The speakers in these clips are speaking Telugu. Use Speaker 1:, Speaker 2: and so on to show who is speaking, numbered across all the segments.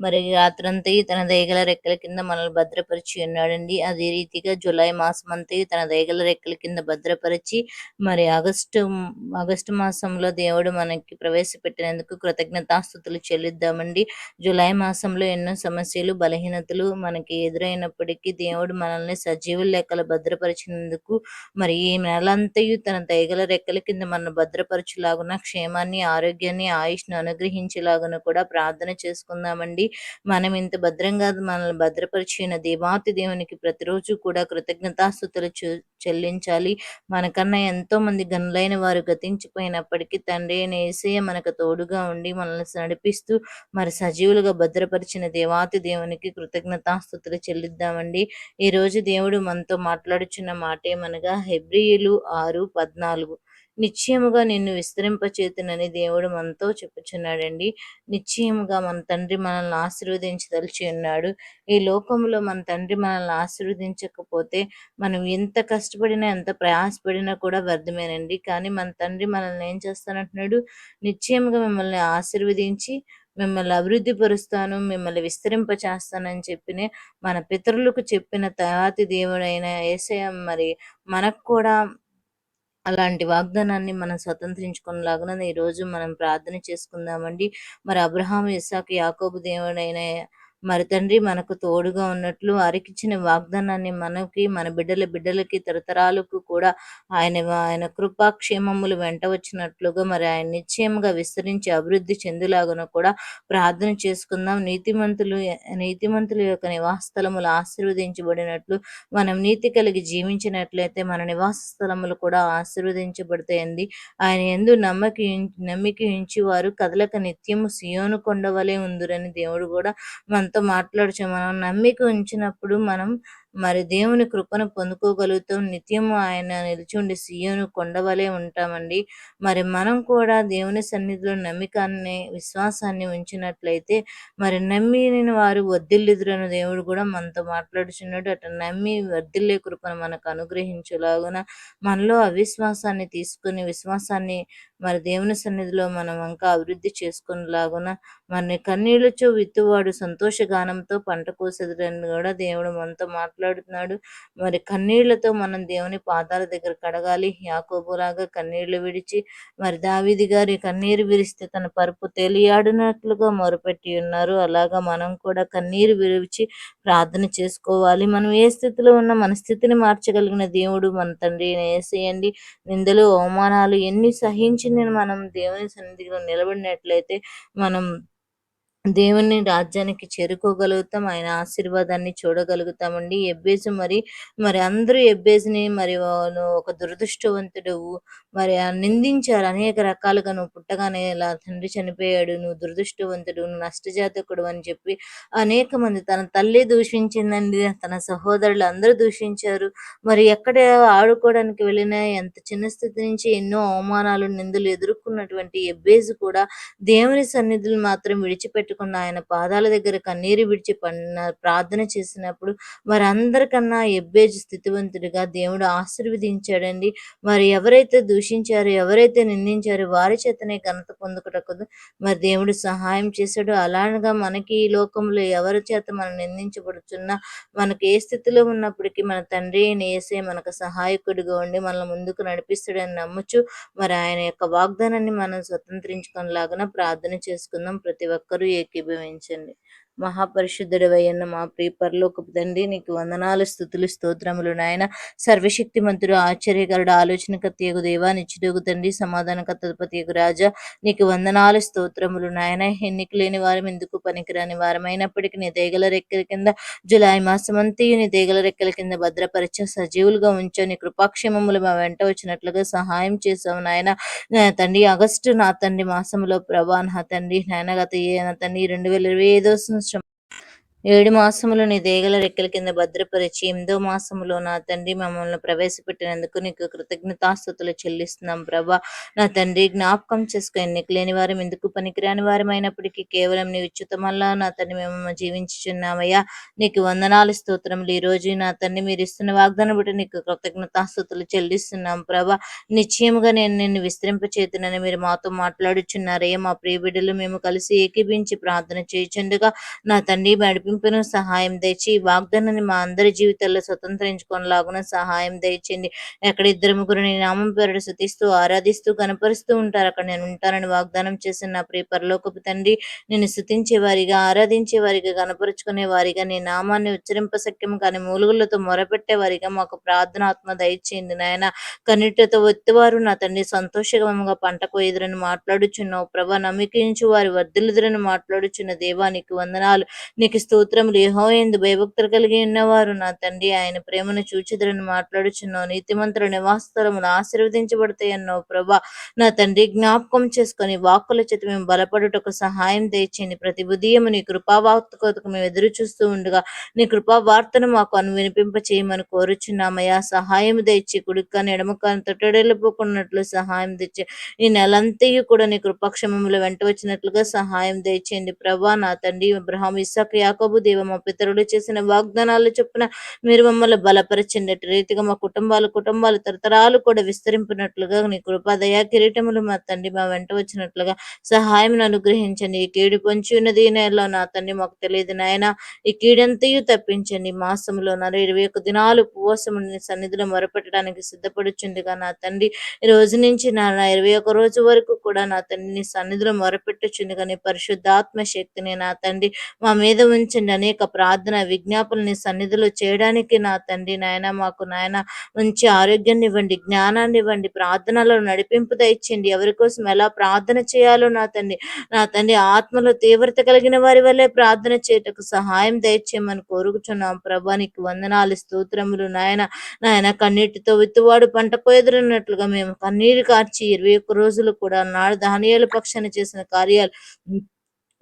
Speaker 1: మరి రాత్రంతయు తన దయగల రెక్కల కింద మనల్ని భద్రపరిచి ఉన్నాడండి. అదే రీతిగా జూలై మాసం అంతయు తన దయగల రెక్కల కింద భద్రపరిచి మరి ఆగస్టు ఆగస్టు మాసంలో దేవుడు మనకి ప్రవేశపెట్టినందుకు కృతజ్ఞతాస్థుతులు చెల్లిద్దామండి. జూలై మాసంలో ఎన్నో సమస్యలు బలహీనతలు మనకి ఎదురైనప్పటికీ దేవుడు మనల్ని సజీవుల లెక్కలు భద్రపరిచినందుకు మరి ఈ నెలంతయు తన దయగల రెక్కల కింద మనల్ని భద్రపరచులాగున క్షేమాన్ని ఆరోగ్యాన్ని ఆయుష్ను అనుగ్రహించేలాగున కూడా ప్రార్థన చేసుకుందామండి. మనం ఇంత భద్రంగా మనల్ని భద్రపరిచిన దేవాతి దేవునికి ప్రతిరోజు కూడా కృతజ్ఞతాస్థుతులు చెల్లించాలి. మనకన్నా ఎంతో మంది గనులైన వారు గతించిపోయినప్పటికీ తండ్రి నేసే మనకు తోడుగా ఉండి మనల్ని నడిపిస్తూ మరి సజీవులుగా భద్రపరిచిన దేవాతి దేవునికి కృతజ్ఞతాస్థుతులు చెల్లిద్దామండి. ఈ రోజు దేవుడు మనతో మాట్లాడుచున్న మాట ఏమనగా హెబ్రియులు ఆరు పద్నాలుగు. నిశ్చయముగా నిన్ను విస్తరింపచేతునని దేవుడు మనతో చెప్పుచున్నాడండి. నిశ్చయముగా మన తండ్రి మనల్ని ఆశీర్వదించదలిచి ఉన్నాడు ఈ లోకంలో మన తండ్రి మనల్ని ఆశీర్వదించకపోతే మనం ఎంత కష్టపడినా ఎంత ప్రయాసపడినా కూడా వ్యర్థమేనండి. కానీ మన తండ్రి మనల్ని ఏం చేస్తానంటున్నాడు? నిశ్చయముగా మిమ్మల్ని ఆశీర్వదించి మిమ్మల్ని అభివృద్ధి పరుస్తాను మిమ్మల్ని విస్తరింప చేస్తానని చెప్పిన మన పితరులకు చెప్పిన తయాతి దేవుడైన ఏసయ మరి మనకు కూడా అలాంటి వాగ్దానాన్ని మనం స్వతంత్రించుకునేలాగా ఈరోజు మనం ప్రార్థన చేసుకుందామండి. మరి అబ్రహాం ఇస్సాకు యాకోబు దేవుడైన మరి తండ్రి మనకు తోడుగా ఉన్నట్లు వారికిచ్చిన వాగ్దానాన్ని మనకి మన బిడ్డల బిడ్డలకి తరతరాలకు కూడా ఆయన ఆయన కృపాక్షేమములు వెంట వచ్చినట్లుగా మరి ఆయన నిశ్చయంగా విస్తరించి అభివృద్ధి చెందులాగున కూడా ప్రార్థన చేసుకుందాం. నీతిమంతులు నీతిమంతుల యొక్క నివాస స్థలములు ఆశీర్వదించబడినట్లు మనం నీతి కలిగి జీవించినట్లయితే మన నివాస స్థలములు కూడా ఆశీర్వదించబడతాయండి. ఆయన ఎందు నమ్మకి నమ్మిక ఉంచి వారు కదలక నిత్యము సియోను కొండవలే ఉందిరని దేవుడు కూడా మన మనతో మాట్లాడుచు మనం నమ్మిక ఉంచినప్పుడు మనం మరి దేవుని కృపను పొందుకోగలుగుతాం నిత్యము ఆయన నిలిచుండి సీయోను కొండవలే ఉంటామండి. మరి మనం కూడా దేవుని సన్నిధిలో నమ్మికాన్ని విశ్వాసాన్ని ఉంచినట్లయితే మరి నమ్మిన వారు వద్దిల్లిదురని దేవుడు కూడా మనతో మాట్లాడుచున్నాడు. అట్లా నమ్మి వర్దిల్లే కృపను మనకు అనుగ్రహించులాగున మనలో అవిశ్వాసాన్ని తీసుకుని విశ్వాసాన్ని మరి దేవుని సన్నిధిలో మనం ఇంకా అభివృద్ధి చేసుకునేలాగున మరి కన్నీళ్ళచో విత్తువాడు సంతోషగానంతో పంట కోసేదని కూడా దేవుడు మనతో మాట్లాడు మాట్లాడుతున్నాడు. మరి కన్నీళ్ళతో మనం దేవుని పాదాల దగ్గర కడగాలి. యాకోబులాగా కన్నీళ్ళు విడిచి మరి దావిది గారి కన్నీరు విరిస్తే తన పరుపు తేలియాడినట్లుగా మొరపెట్టి ఉన్నారు. అలాగా మనం కూడా కన్నీరు విరిచి ప్రార్థన చేసుకోవాలి. మనం ఏ స్థితిలో ఉన్న మన స్థితిని మార్చగలిగిన దేవుడు మన తండ్రి వేసేయండి నిందలు అవమానాలు ఎన్ని సహించి మనం దేవుని సన్నిధిలో నిలబడినట్లయితే మనం దేవుని రాజ్యానికి చేరుకోగలుగుతాం. ఆయన ఆశీర్వాదాన్ని చూడగలుగుతామండి. ఎబ్బేజు మరి మరి అందరూ ఎబ్బేజుని మరి ఒక దురదృష్టవంతుడు. మరి నిందించారు. అనేక రకాలుగా నువ్వు పుట్టగానే ఇలా తండ్రి చనిపోయాడు. నువ్వు దురదృష్టవంతుడు నువ్వు నష్టజాతకుడు అని చెప్పి అనేక మంది తన తల్లి దూషించిందండి. తన సహోదరులు అందరూ దూషించారు. మరి ఎక్కడ ఆడుకోవడానికి వెళ్ళినా ఎంత చిన్న స్థితి నుంచి ఎన్నో అవమానాలు నిందలు ఎదుర్కొన్నటువంటి ఎబ్బేజు కూడా దేవుని సన్నిధులు మాత్రం విడిచిపెట్టి పెట్టుకున్న ఆయన పాదాల దగ్గర కన్నీరు విడిచి ప్రార్థన చేసినప్పుడు వారందరికన్నా ఎబ్బేజ్ స్థితివంతుడిగా దేవుడు ఆశీర్వదించాడండి. మరి ఎవరైతే దూషించారో ఎవరైతే నిందించారో వారి చేతనే ఘనత పొందుకటకదు మరి దేవుడు సహాయం చేశాడు. అలానగా మనకి ఈ లోకంలో ఎవరి చేత మనం నిందించబడుతున్నా మనకి ఏ స్థితిలో ఉన్నప్పటికీ మన తండ్రి నేసే మనకు సహాయకుడిగా ఉండి మనల్ని ముందుకు నడిపిస్తాడని నమ్మచ్చు మరి ఆయన యొక్క వాగ్దానాన్ని మనం స్వతంత్రించుకునేలాగా ప్రార్థన చేసుకుందాం. ప్రతి ఒక్కరూ ఏకీభవించండి మహాపరిశుద్ధుడవయ్యన్న మా ప్రియ పరలోకపు తండ్రి నీకు వందనాలు స్థుతులు స్తోత్రములు నాయన. సర్వశక్తి మంతుడు ఆశ్చర్యకరుడు ఆలోచనకర్తయగు దేవా నిచ్చుడుగు తండ్రి సమాధానకర్తపతియగు రాజా నీకు వందనాలు స్తోత్రములు నాయన. ఎన్నిక లేని వారం ఎందుకు పనికిరాని వారమైనప్పటికీ నీ దేగల రెక్కల కింద జులై మాసమంతయు నీ దేగల రెక్కల కింద భద్రపరిచ సజీవులుగా ఉంచో. నీ కృపాక్షేమములు మా వెంట వచ్చినట్లుగా సహాయం చేసావు నాయన. తండ్రి ఆగస్టు నా తండ్రి మాసంలో ప్రభా నా తండ్రి నాయన. గత తండ్రి రెండు వేల ఇరవై ఐదో సంవత్సరం ఏడు మాసములు నీ దేగల రెక్కల కింద భద్రపరిచి ఎనిమిదో మాసములో నా తండ్రి మమ్మల్ని ప్రవేశపెట్టినందుకు నీకు కృతజ్ఞతాస్థుతులు చెల్లిస్తున్నాం ప్రభా. నా తండ్రి జ్ఞాపకం చేసుకుని ఎన్నిక లేని వారం ఎందుకు పనికిరాని వారమైనప్పటికీ కేవలం నీ ఉచితమల్లా నా తండ్రి మేము జీవించుచున్నామయ్యా. నీకు వందనాలు స్తోత్రములు. ఈ రోజు నా తండ్రి మీరు ఇస్తున్న వాగ్దానం బట్టి నీకు కృతజ్ఞతాస్థుతులు చెల్లిస్తున్నాం ప్రభా. నిశ్చయముగా నేను నిన్ను విస్తరింపచేతునని మీరు మాతో మాట్లాడుచున్నారయ్యా. మా ప్రియ బిడ్డలు మేము కలిసి ఏకీభించి ప్రార్థన చేయుచుండగా నా తండ్రి నడిపి తగ్గింపును సహాయం దయచి వాగ్దానాన్ని మా అందరి జీవితాల్లో స్వతంత్రించుకునేలాగున సహాయం దయచేయండి. ఎక్కడ ఇద్దరు ముగ్గురు నీ నామం పేరు శుతిస్తూ ఆరాధిస్తూ కనపరుస్తూ ఉంటారు. అక్కడ నేను ఉంటానని వాగ్దానం చేసిన నా ప్రియ పరలోకపు తండ్రి నేను స్థుతించే వారిగా ఆరాధించే వారిగా కనపరుచుకునే వారిగా నీ నామాన్ని ఉచ్చరింపశక్యం కానీ మూలుగులతో మొరపెట్టే వారిగా మాకు ప్రార్థనాత్మ దయచేయండి నాయన. కన్నిటితో ఒత్తివారు నా తండ్రి సంతోషకరంగా పంట కోయదురని మాట్లాడుచున్నావు. ప్రభా నమ్మికించు వారి వర్ధిల్లుదురని మాట్లాడుచున్న దేవానికి వందనాలు. నీకు స్తోత్రములు యహోయందు భయభక్తులు కలిగి ఉన్నవారు నా తండ్రి ఆయన ప్రేమను చూచిదరని మాట్లాడుచున్నావు. నీతిమంతుల నివాసస్థలములు ఆశీర్వదించబడతాయి అన్నావు ప్రభా నా తండ్రి జ్ఞాపకం చేసుకొని వాక్కుల చేత మేము బలపడుటకు సహాయం తెచ్చింది ప్రతి ఉదయం నీ కృపావార్త కొరకు మేము ఎదురు చూస్తూ ఉండగా. నీ కృపా వార్తను మాకు అను వినిపింప చేయమని కోరుచున్నామయ్యా. సహాయం తెచ్చి కుడికాని ఎడమకాని తొట్టడెళ్ళిపోకున్నట్లు సహాయం తెచ్చి ఈ నెలంతయు కూడా నీ కృపాక్షమంలో వెంట వచ్చినట్లుగా సహాయం తెచ్చింది ప్రభా నా తండ్రి అబ్రహాం ఇసాక్ యాకోబు దేవ మా పితరుడు చేసిన వాగ్దానాలు చొప్పున మీరు మమ్మల్ని బలపరిచినట్టు రీతిగా మా కుటుంబాలు కుటుంబాలు తరతరాలు కూడా విస్తరింపినట్లుగా నీ కృపాదయ కిరీటములు మా తండ్రి మా వెంట వచ్చినట్లుగా సహాయం అనుగ్రహించండి. ఈ కీడు పొంచి ఉన్నది నెలలో నా తండ్రి మాకు తెలియదు నాయన. ఈ కీడంతయు తప్పించండి. మాసంలో నర ఇరవై ఒక్క దినాలు ఉపవాసము సన్నిధిలో మొరపెట్టడానికి సిద్ధపడుచుందిగా నా తండ్రి. ఈ రోజు నుంచి నా ఇరవై ఒక రోజు వరకు కూడా నా తండ్రి నీ సన్నిధిలో మొరపెట్టుచుంది కానీ పరిశుద్ధాత్మ శక్తిని నా తండ్రి మా మీద ఉంచండి. అనేక ప్రార్థన విజ్ఞాపనని సన్నిధిలో చేయడానికి నా తండ్రి నాయన మాకు నాయన మంచి ఆరోగ్యాన్ని ఇవ్వండి జ్ఞానాన్ని ఇవ్వండి ప్రార్థనలో నడిపింపు దయచండి ఎవరి కోసం ఎలా ప్రార్థన చేయాలో నా తండ్రి నా తండ్రి ఆత్మలో తీవ్రత కలిగిన వారి వల్లే ప్రార్థన చేయటకు సహాయం దయచేయమని కోరుకుచున్నాం ప్రభానికి వందనాలు స్తోత్రములు నాయన. నాయన కన్నీటితో విత్తువాడు పంట కోయదురున్నట్లుగా మేము కన్నీరు కార్చి ఇరవై ఒక్క రోజులు కూడా నాడు ధాన్యాల పక్షాన చేసిన కార్యాలు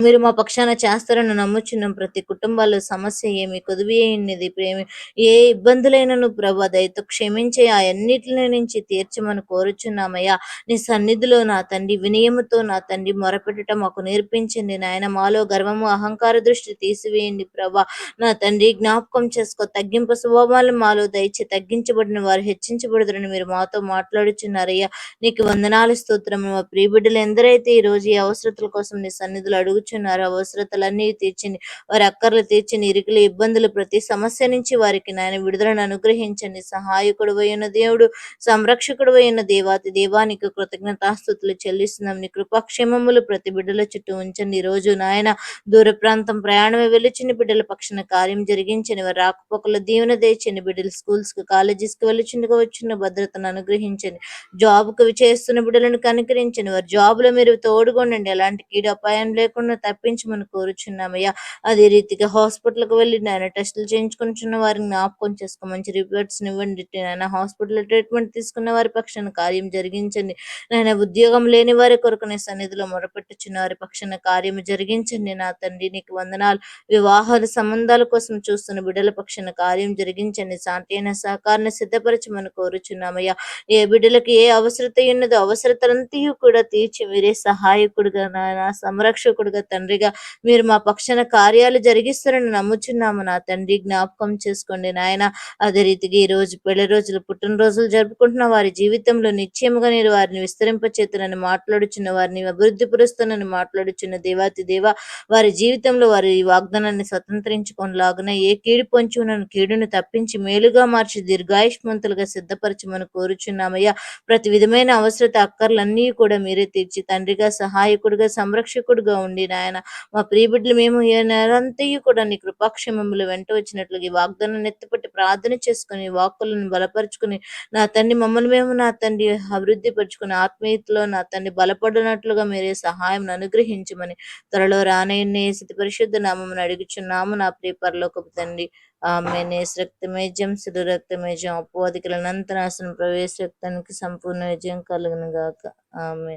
Speaker 1: మీరు మా పక్షాన చేస్తారని నమ్ముచున్నాం. ప్రతి కుటుంబాల్లో సమస్య ఏమి? కొదువి అయినది ప్రేమి. ఏ ఇబ్బందులైనను ప్రభా దయతో క్షమించే ఆ అన్నిటిని నుంచి తీర్చమని కోరుచున్నామయ్యా. నీ సన్నిధిలో నా తండ్రి వినయముతో నా తండ్రి మొరపెట్టడం మాకు నేర్పించండి. నాయన మాలో గర్వము అహంకార దృష్టి తీసివేయండి ప్రభా. నా తండ్రి జ్ఞాపకం చేసుకో. తగ్గింపు స్వభావాలు మాలో దయచి తగ్గించబడిన వారు హెచ్చించబడదురని మీరు మాతో మాట్లాడుచున్నారయ్యా. నీకు వందనాలు స్తోత్రము. మా ప్రియబిడ్డలు ఎందరైతే ఈ రోజు ఈ అవసరతల కోసం నీ సన్నిధిలో అడుగు కూర్చున్నారు. అవసరతలన్నీ తీర్చింది వారి అక్కర్లు తీర్చిన ఇరుకులు ఇబ్బందులు ప్రతి సమస్య నుంచి వారికి నాయన విడుదలను అనుగ్రహించండి. సహాయకుడు అయిన దేవుడు సంరక్షకుడు అయిన దేవాతి దేవానికి కృతజ్ఞతాస్థుతులు చెల్లిస్తున్నాం. నీ కృపాక్షేమములు ప్రతి బిడ్డల చుట్టూ ఉంచండి. ఈ రోజు నాయన దూర ప్రాంతం ప్రయాణం వెలుచుని బిడ్డల పక్షన కార్యం జరిగించని వారి రాకపోకల దీవెన దేచని బిడ్డలు స్కూల్స్కి కాలేజెస్కి వెళ్ళుచుండగా వచ్చిన భద్రతను అనుగ్రహించండి. జాబ్కు చేస్తున్న బిడ్డలను కనుకరించండి. వారి జాబ్లో మీరు తోడుగొండండి. ఎలాంటి కీడు అపాయం లేకుండా తప్పించమని కోరుచున్నామయ్యా. అదే రీతిగా హాస్పిటల్కి వెళ్ళి నాయన టెస్టులు చేయించుకుంటున్న వారిని జ్ఞాపకం చేసుకో మంచి రిపోర్ట్స్ ఇవ్వండి. నాయన హాస్పిటల్ ట్రీట్మెంట్ తీసుకున్న వారి పక్షాన కార్యం జరిగించండి. నాయన ఉద్యోగం లేని వారి కొరకు నీ సన్నిధిలో మొరపెట్టుచున్న వారి పక్షాన కార్యం జరిగించండి. నా తండ్రి నీకు వందనాలు. వివాహాల సంబంధాల కోసం చూస్తున్న బిడ్డల పక్షాన కార్యం జరిగించండి. శాంతి అయిన సహకారాన్ని సిద్ధపరచమని కోరుచున్నామయ్యా. ఏ బిడ్డలకు ఏ అవసరత ఉన్నదో అవసరతలంతయు కూడా తీర్చి మీరే సహాయకుడుగా నాయన సంరక్షకుడుగా తండ్రిగా మీరు మా పక్షాన కార్యాలు జరిగిస్తారని నమ్ముచున్నాము నా తండ్రి. జ్ఞాపకం చేసుకోండి నాయన. అదే రీతిగా ఈ రోజు పెళ్ళి రోజులు పుట్టినరోజులు జరుపుకుంటున్న వారి జీవితంలో నిశ్చయముగా నేను వారిని విస్తరింపచేతనని మాట్లాడుచున్న వారిని అభివృద్ధి పరుస్తానని మాట్లాడుచున్న దేవాతి దేవ వారి జీవితంలో వారి వాగ్దానాన్ని స్వతంత్రించుకునేలాగున ఏ కీడు పొంచునను కీడును తప్పించి మేలుగా మార్చి దీర్ఘాయుష్మంతులుగా సిద్ధపరచమని కోరుచున్నామయ్యా. ప్రతి విధమైన అవసరత అక్కర్లన్నీ కూడా మీరే తీర్చి తండ్రిగా సహాయకుడిగా సంరక్షకుడుగా ఉండి నాయన. మా ప్రియబిడ్డలు మేము ఏ కూడా నీ కృపాక్షేమములు వెంట వచ్చినట్లు ఈ వాగ్దానం ఎత్తుపట్టి ప్రార్థన చేసుకుని వాక్కులను బలపరుచుకుని నా తండ్రి మమ్మల్ని మేము నా తండ్రి అభివృద్ధి పరుచుకుని ఆత్మీయతలో నా తండ్రి బలపడినట్లుగా మీరే సహాయం అనుగ్రహించమని త్వరలో రానయ్యే స్థితి పరిశుద్ధ నామం అడుగుచున్నాము. నా ప్రియ పరలోకపు తండ్రి ఆమె రక్తమేజం సిరు రక్తమేజం అపోధికల నంతనాశనం ప్రవేశ రక్తానికి సంపూర్ణ విజయం కలుగును గాక. ఆమె